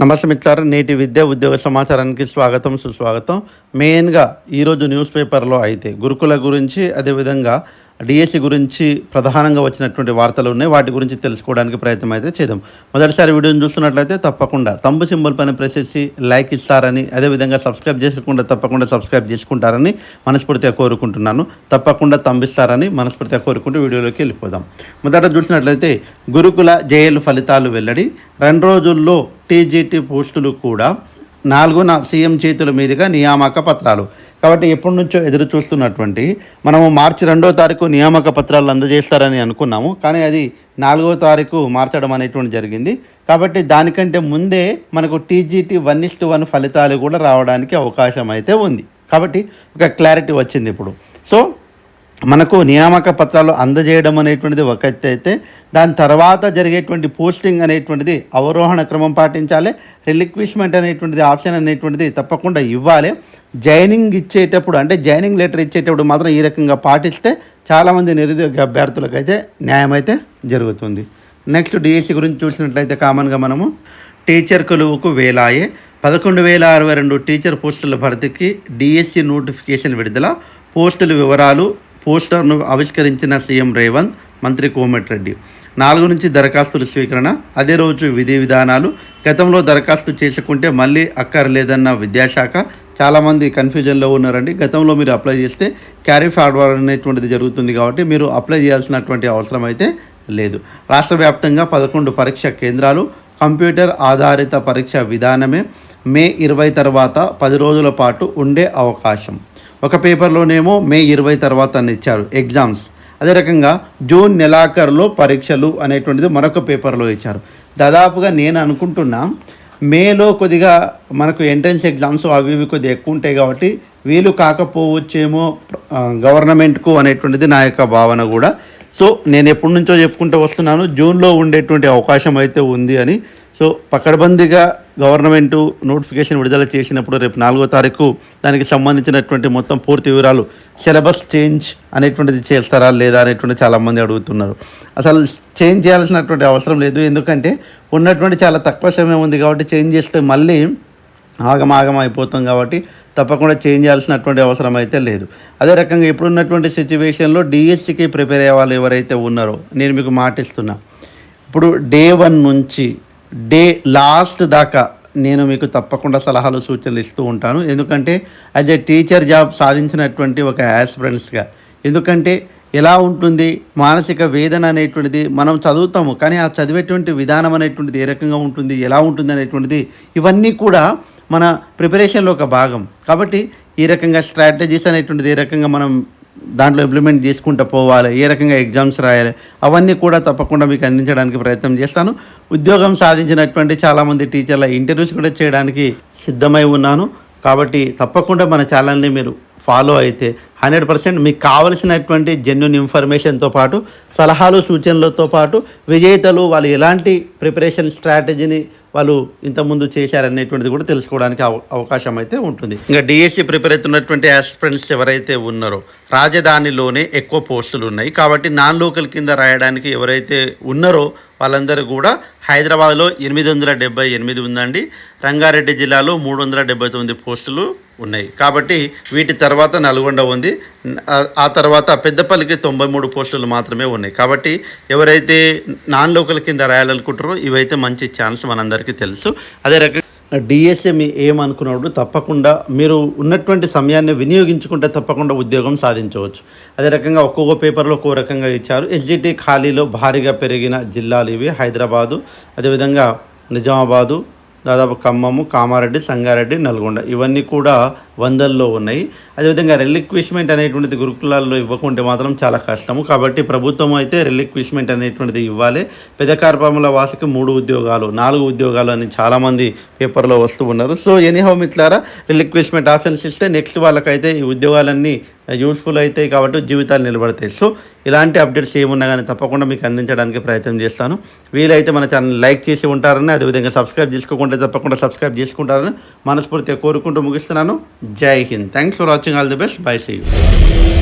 నమస్తే మిత్రులారా నేటి విద్యా ఉద్యోగ సమాచారానికి స్వాగతం సుస్వాగతం. మెయిన్గా ఈరోజు న్యూస్ పేపర్లో అయితే గురుకుల గురించి అదేవిధంగా డిఎస్సి గురించి ప్రధానంగా వచ్చినటువంటి వార్తలు ఉన్నాయి. వాటి గురించి తెలుసుకోవడానికి ప్రయత్నం అయితే చేద్దాం. మొదటిసారి వీడియోని చూస్తున్నట్లయితే తప్పకుండా తంబు సింబల్ పైన ప్రెస్ చేసి లైక్ ఇస్తారని అదేవిధంగా సబ్స్క్రైబ్ చేసుకోకుండా తప్పకుండా సబ్స్క్రైబ్ చేసుకుంటారని మనస్ఫూర్తిగా కోరుకుంటున్నాను. తప్పకుండా తంబిస్తారని మనస్ఫూర్తిగా కోరుకుంటూ వీడియోలోకి వెళ్ళిపోదాం. మొదట చూసినట్లయితే గురుకుల జైలు ఫలితాలు వెల్లడి రెండు రోజుల్లో టీజీటీ పోస్టులు కూడా నాలుగున సీఎం చేతుల మీదుగా నియామక పత్రాలు. కాబట్టి ఎప్పటి నుంచో ఎదురు చూస్తున్నటువంటి మనము మార్చి రెండో తారీఖు నియామక పత్రాలు అందజేస్తారని అనుకున్నాము. కానీ అది నాలుగో తారీఖు మార్చడం అనేటువంటి జరిగింది. కాబట్టి దానికంటే ముందే మనకు టీజీటీ వన్ ఇస్ట్ వన్ ఫలితాలు కూడా రావడానికి అవకాశం అయితే ఉంది. కాబట్టి ఒక క్లారిటీ వచ్చింది ఇప్పుడు. సో మనకు నియామక పత్రాలు అందజేయడం అనేటువంటిది ఒక అయితే దాని తర్వాత జరిగేటువంటి పోస్టింగ్ అనేటువంటిది అవరోహణ క్రమం పాటించాలి రిలిక్విష్మెంట్ అనేటువంటిది ఆప్షన్ అనేటువంటిది తప్పకుండా ఇవ్వాలి. జాయినింగ్ ఇచ్చేటప్పుడు అంటే జాయినింగ్ లెటర్ ఇచ్చేటప్పుడు మాత్రం ఈ రకంగా పాటిస్తే చాలామంది నిరుద్యోగ అభ్యర్థులకు అయితే న్యాయం అయితే జరుగుతుంది. నెక్స్ట్ డిఎస్సి గురించి చూసినట్లయితే కామన్గా మనము టీచర్ కొలువుకు వేలాయే. పదకొండు వేల అరవై రెండు టీచర్ పోస్టుల భర్తీకి డిఎస్సి నోటిఫికేషన్ విడుదల. పోస్టుల వివరాలు పోస్టర్ను ఆవిష్కరించిన సీఎం రేవంత్ మంత్రి కోమటిరెడ్డి. నాలుగు నుంచి దరఖాస్తుల స్వీకరణ అదే రోజు విధి విధానాలు. గతంలో దరఖాస్తు చేసుకుంటే మళ్ళీ అక్కర్లేదన్న విద్యాశాఖ. చాలామంది కన్ఫ్యూజన్లో ఉన్నారండి. గతంలో మీరు అప్లై చేస్తే క్యారీ ఫార్వర్డ్ అనేటువంటిది జరుగుతుంది కాబట్టి మీరు అప్లై చేయాల్సినటువంటి అవసరం అయితే లేదు. రాష్ట్ర వ్యాప్తంగా పదకొండు పరీక్ష కేంద్రాలు కంప్యూటర్ ఆధారిత పరీక్ష విధానమే మే ఇరవై తర్వాత పది రోజుల పాటు ఉండే అవకాశం. ఒక పేపర్లోనేమో మే ఇరవై తర్వాత అని ఇచ్చారు ఎగ్జామ్స్. అదే రకంగా జూన్ నెలాఖరులో పరీక్షలు అనేటువంటిది మరొక పేపర్లో ఇచ్చారు. దాదాపుగా నేను అనుకుంటున్నా మేలో కొద్దిగా మనకు ఎంట్రన్స్ ఎగ్జామ్స్ అవి ఇవి కొద్దిగా ఎక్కువ ఉంటాయి కాబట్టి వీలు కాకపోవచ్చేమో గవర్నమెంట్కు అనేటువంటిది నా యొక్క భావన కూడా. సో నేను ఎప్పటి నుంచో చెప్పుకుంటూ వస్తున్నాను జూన్లో ఉండేటువంటి అవకాశం అయితే ఉంది అని. సో పకడ్బందీగా గవర్నమెంట్ నోటిఫికేషన్ విడుదల చేసినప్పుడు రేపు నాలుగో తారీఖు దానికి సంబంధించినటువంటి మొత్తం పూర్తి వివరాలు సిలబస్ చేంజ్ అనేటువంటిది చేస్తారా లేదా అనేటువంటి చాలామంది అడుగుతున్నారు. అసలు చేంజ్ చేయాల్సినటువంటి అవసరం లేదు. ఎందుకంటే ఉన్నటువంటి చాలా తక్కువ సమయం ఉంది కాబట్టి చేంజ్ చేస్తే మళ్ళీ ఆగమాగం అయిపోతాం కాబట్టి తప్పకుండా చేంజ్ చేయాల్సినటువంటి అవసరం అయితే లేదు. అదే రకంగా ఇప్పుడున్నటువంటి సిచ్యువేషన్లో డిఎస్సికి ప్రిపేర్ అయ్యే వాళ్ళు ఎవరైతే ఉన్నారో నేను మీకు మాటిస్తున్నా. ఇప్పుడు డే వన్ నుంచి డే లాస్ట్ దాకా నేను మీకు తప్పకుండా సలహాలు సూచనలు ఇస్తూ ఉంటాను. ఎందుకంటే యాజ్ ఏ టీచర్ జాబ్ సాధించినటువంటి ఒక యాస్పిరెంట్స్గా ఎందుకంటే ఎలా ఉంటుంది మానసిక వేదన అనేటువంటిది మనం చదువుతాము కానీ ఆ చదివేటువంటి విధానం అనేటువంటిది ఏ రకంగా ఉంటుంది ఎలా ఉంటుంది అనేటువంటిది ఇవన్నీ కూడా మన ప్రిపరేషన్లో ఒక భాగం. కాబట్టి ఈ రకంగా స్ట్రాటజీస్ అనేటువంటిది ఏ రకంగా మనం దాంట్లో ఇంప్లిమెంట్ చేసుకుంటూ పోవాలి ఏ రకంగా ఎగ్జామ్స్ రాయాలి అవన్నీ కూడా తప్పకుండా మీకు అందించడానికి ప్రయత్నం చేస్తాను. ఉద్యోగం సాధించినటువంటి చాలామంది టీచర్ల ఇంటర్వ్యూస్ కూడా చేయడానికి సిద్ధమై ఉన్నాను. కాబట్టి తప్పకుండా మన ఛానల్ని మీరు ఫాలో అయితే హండ్రెడ్ పర్సెంట్ మీకు కావలసినటువంటి జెన్యున్ ఇన్ఫర్మేషన్తో పాటు సలహాలు సూచనలతో పాటు విజేతలు వాళ్ళు ఎలాంటి ప్రిపరేషన్ స్ట్రాటజీని వాళ్ళు ఇంతకుముందు చేశారనేటువంటిది కూడా తెలుసుకోవడానికి అవ అవకాశం అయితే ఉంటుంది. ఇంకా డిఎస్సి ప్రిపేర్ అవుతున్నటువంటి ఆస్పిరెంట్స్ ఎవరైతే ఉన్నారో రాజధానిలోనే ఎక్కువ పోస్టులు ఉన్నాయి. కాబట్టి నాన్ లోకల్ కింద రాయడానికి ఎవరైతే ఉన్నారో వాళ్ళందరూ కూడా హైదరాబాద్లో ఎనిమిది వందల డెబ్బై ఎనిమిది ఉందండి. రంగారెడ్డి జిల్లాలో మూడు వందల డెబ్బై తొమ్మిది పోస్టులు ఉన్నాయి. కాబట్టి వీటి తర్వాత నల్గొండ ఉంది. ఆ- తర్వాత పెద్దపల్లికి తొంభై మూడు పోస్టులు మాత్రమే ఉన్నాయి. కాబట్టి ఎవరైతే నాన్ లోకల్ కింద రాయాలనుకుంటారో ఇవైతే మంచి ఛాన్స్ మనందరికీ తెలుసు. అదే రకంగా డిఎస్ఏ మీ ఏమనుకున్నప్పుడు తప్పకుండా మీరు ఉన్నటువంటి సమయాన్ని వినియోగించుకుంటే తప్పకుండా ఉద్యోగం సాధించవచ్చు. అదే రకంగా ఒక్కొక్క పేపర్లో ఒక్కో రకంగా ఇచ్చారు. ఎస్జిటి ఖాళీలో భారీగా పెరిగిన జిల్లాలు ఇవి. హైదరాబాదు అదేవిధంగా నిజామాబాదు దాదాపు ఖమ్మము కామారెడ్డి సంగారెడ్డి నల్గొండ. ఇవన్నీ కూడా వందల్లో ఉన్నాయి. అదేవిధంగా రిలిక్విష్మెంట్ అనేటువంటిది గురుకులాల్లో ఇవ్వకుంటే మాత్రం చాలా కష్టము. కాబట్టి ప్రభుత్వం అయితే రిలిక్విష్మెంట్ అనేటువంటిది ఇవ్వాలి. పెదకార్పముల వాసుకి మూడు ఉద్యోగాలు నాలుగు ఉద్యోగాలు అని చాలామంది పేపర్లో వస్తూ ఉన్నారు. సో ఎనీహౌ మిట్లారా రిలిక్విష్మెంట్ ఆప్షన్స్ ఇస్తే నెక్స్ట్ వాళ్ళకైతే ఈ ఉద్యోగాలన్నీ యూస్ఫుల్ అవుతాయి కాబట్టి జీవితాలు నిలబడతాయి. సో ఇలాంటి అప్డేట్స్ ఏమున్నా కానీ తప్పకుండా మీకు అందించడానికి ప్రయత్నం చేస్తాను. వీలైతే మన ఛానల్ లైక్ చేసి ఉంటారని అదేవిధంగా సబ్స్క్రైబ్ చేసుకోకుండా తప్పకుండా సబ్స్క్రైబ్ చేసుకుంటారని మనస్ఫూర్తిగా కోరుకుంటూ ముగిస్తున్నాను. Jai Hind. Thanks for watching. All the best. Bye. See you.